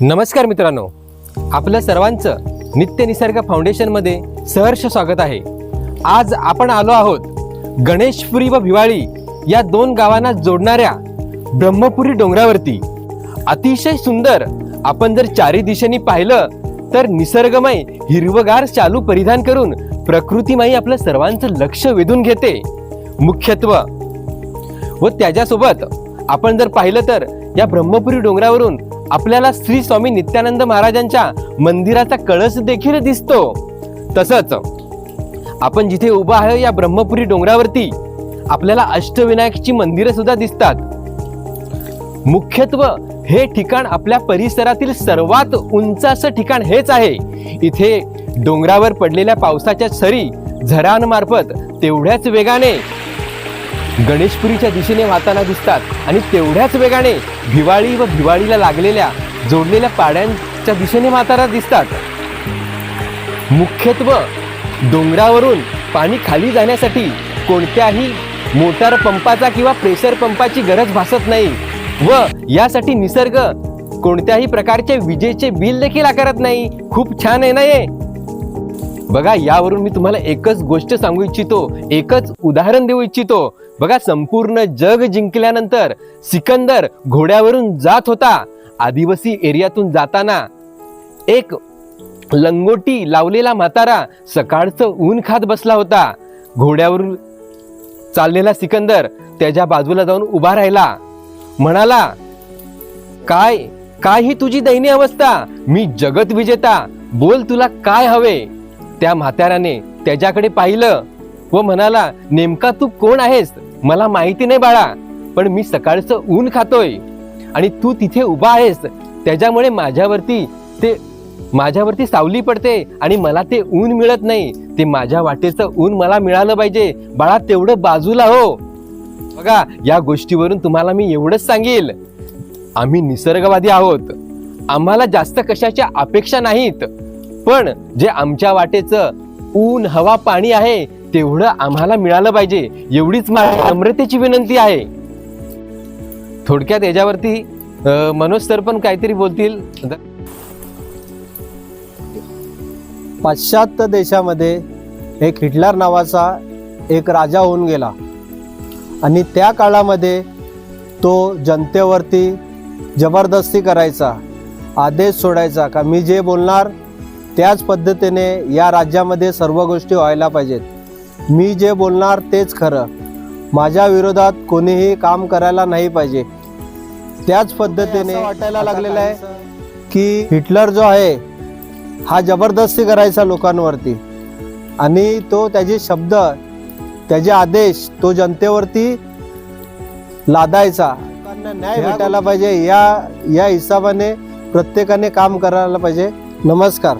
नमस्कार मित्रांनो. आपलं सर्वांचं नित्य निसर्ग फाउंडेशनमध्ये सहर्ष स्वागत आहे. आज आपण आलो आहोत गणेशपुरी व भिवाळी या दोन गावांना जोडणाऱ्या ब्रह्मपुरी डोंगरावरती. अतिशय सुंदर आपण जर चारी दिशेने पाहिलं तर निसर्गमय हिरवगार चालू परिधान करून प्रकृतीमाई आपलं सर्वांचं लक्ष वेधून घेते. मुख्यत्व व त्याच्यासोबत आपण जर पाहिलं तर या ब्रह्मपुरी डोंगरावरून आपल्याला श्री स्वामी नित्यानंद महाराजांच्या मंदिराचा कळस देखील दिसतो. तसंच आपण जिथे उभा आहे या ब्रह्मपुरी डोंगरावरती आपल्याला अष्टविनायकची मंदिरं सुद्धा दिसतात. मुख्यत्व हे ठिकाण आपल्या परिसरातील सर्वात उंच असं ठिकाण हेच आहे. इथे डोंगरावर पडलेल्या पावसाच्या सरी झरांमार्फत तेवढ्याच वेगाने गणेशपुरीच्या दिशेने वाहताना दिसतात आणि तेवढ्याच वेगाने भिवाळी व भिवाळीला लागलेल्या जोडलेल्या पाड्यांच्या दिशेने वाहताना दिसतात. मुख्यत्व डोंगरावरून पाणी खाली जाण्यासाठी कोणत्याही मोटार पंपाचा किंवा प्रेशर पंपाची गरज भासत नाही व यासाठी निसर्ग कोणत्याही प्रकारचे विजेचे बिल देखील आकारत नाही. खूप छान आहे ना हे? बघा यावरून मी तुम्हाला एकच गोष्ट सांगू इच्छितो एकच उदाहरण देऊ इच्छितो. बघा संपूर्ण जग जिंकल्यानंतर सिकंदर घोड्यावरून जात होता. आदिवासी एरियातून जाताना एक लंगोटी लावलेला म्हातारा सकाळचं ऊन खात बसला होता. घोड्यावरून चाललेला सिकंदर त्याच्या बाजूला जाऊन उभा राहिला. म्हणाला काय काय ही तुझी दयनीय अवस्था? मी जगत विजेता. बोल तुला काय हवे? त्या म्हाताऱ्याने त्याच्याकडे पाहिलं व म्हणाला नेमका तू कोण आहेस? मला माहिती नाही बाळा पण मी सकाळचं ऊन खातोय आणि तू तिथे उभा आहेस. त्याच्यामुळे माझ्यावरती ते माझ्यावरती सावली पडते आणि मला ते ऊन मिळत नाही. ते माझ्या वाटेचं ऊन मला मिळालं पाहिजे. बाळा तेवढं बाजूला हो. बघा या गोष्टीवरून तुम्हाला मी एवढंच सांगेल. आम्ही निसर्गवादी आहोत. आम्हाला जास्त कशाच्या अपेक्षा नाहीत. पण जे आमच्या वाटेचं ऊन हवा पाणी आहे तेवढं आम्हाला मिळालं पाहिजे. एवढीच माझी नम्रतेची विनंती आहे. थोडक्यात याच्यावरती मनोज सर पण काहीतरी बोलतील. पाश्चात्य देशामध्ये एक हिटलर नावाचा एक राजा होऊन गेला. आणि त्या काळामध्ये तो जनतेवरती जबरदस्ती करायचा आदेश सोडायचा का? मी जे बोलणार त्याच पद्धतीने या राज्यामध्ये सर्व गोष्टी व्हायला पाहिजेत. मी जे बोलणार तेच खरं. माझ्या विरोधात कोणीही काम करायला नाही पाहिजे. त्याच पद्धतीने वाटायला लागलेलं आहे की हिटलर जो आहे हा जबरदस्ती करायचा लोकांवरती. आणि तो त्याचे शब्द त्याचे आदेश तो जनतेवरती लादायचा. न्याय भेटायला पाहिजे. या या हिसाबाने प्रत्येकाने काम करायला पाहिजे. नमस्कार.